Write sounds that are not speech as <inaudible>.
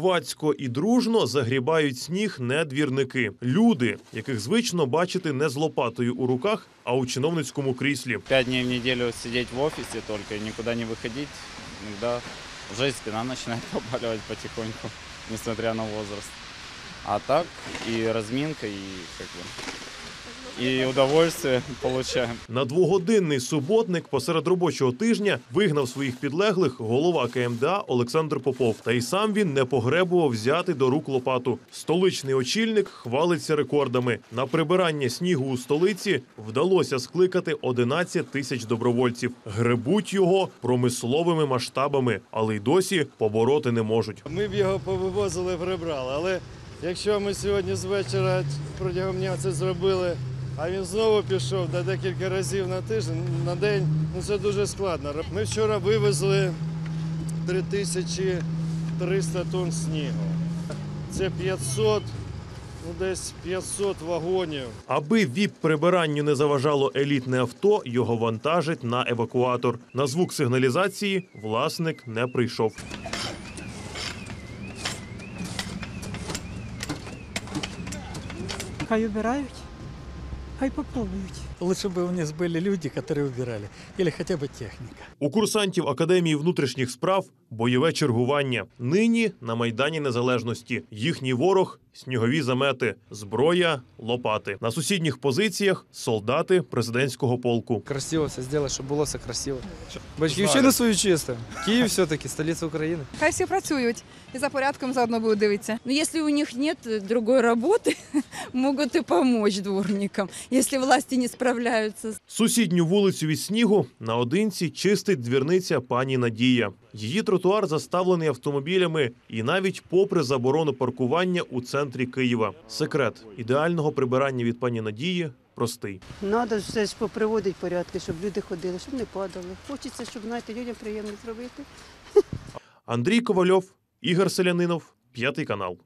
Хвацько і дружно загрібають сніг не двірники. Люди, яких звично бачити не з лопатою у руках, а у чиновницькому кріслі. Пять днів в неділю сидіти в офісі, тільки нікуди не виходити. Іноді вже спина починає <laughs> побалювати потихоньку, несмотря на возраст. А так і розмінка, і як бы и удовольствие получаем. На двогодинний суботник посеред робочого тижня вигнав своїх підлеглих голова КМДА Олександр Попов. Та й сам він не погребував взяти до рук лопату. Столичний очільник хвалиться рекордами. На прибирання снігу у столиці вдалося скликати 11 тисяч добровольців. Гребуть його промисловими масштабами, але й досі побороти не можуть. Ми б його повивозили, прибрали. Але якщо ми сьогодні з вечора протягом дня це зробили, а він знову пішов на декілька разів на тиждень, на день, ну це дуже складно. Ми вчора вивезли 3300 тонн снігу. Це 500, ну десь 500 вагонів. Аби віп прибиранню не заважало елітне авто, його вантажить на евакуатор. На звук сигналізації власник не прийшов. Хай убирають, хай попробують. Лучше бы у нас были люди, которые убирали. Или хотя бы техника. У курсантів Академії внутрішніх справ бойове чергування. Нині на майдані незалежності. Їхній ворог снігові замети, зброя, лопати. На сусідніх позиціях солдати президентського полку. красиво все зробили, щоб було все красиво. Батьківщину свою чисто. Київ все-таки столиця України. Хай всі працюють і за порядком заодно будуть дивитися. Но если у них нет другой работы, <laughs> могут и помочь дворникам, если власти не справляются с Сусідню вулицю від снігу наодинці чистить двірниця пані Надія. Її тротуар заставлений автомобілями, і навіть попри заборону паркування у центрі Києва. Секрет ідеального прибирання від пані Надії простий. Надо все ж поприводити порядки, щоб люди ходили, щоб не падали. Хочеться, щоб знаєте, людям приємно зробити. Андрій Ковальов, Ігор Селянинов, п'ятий канал.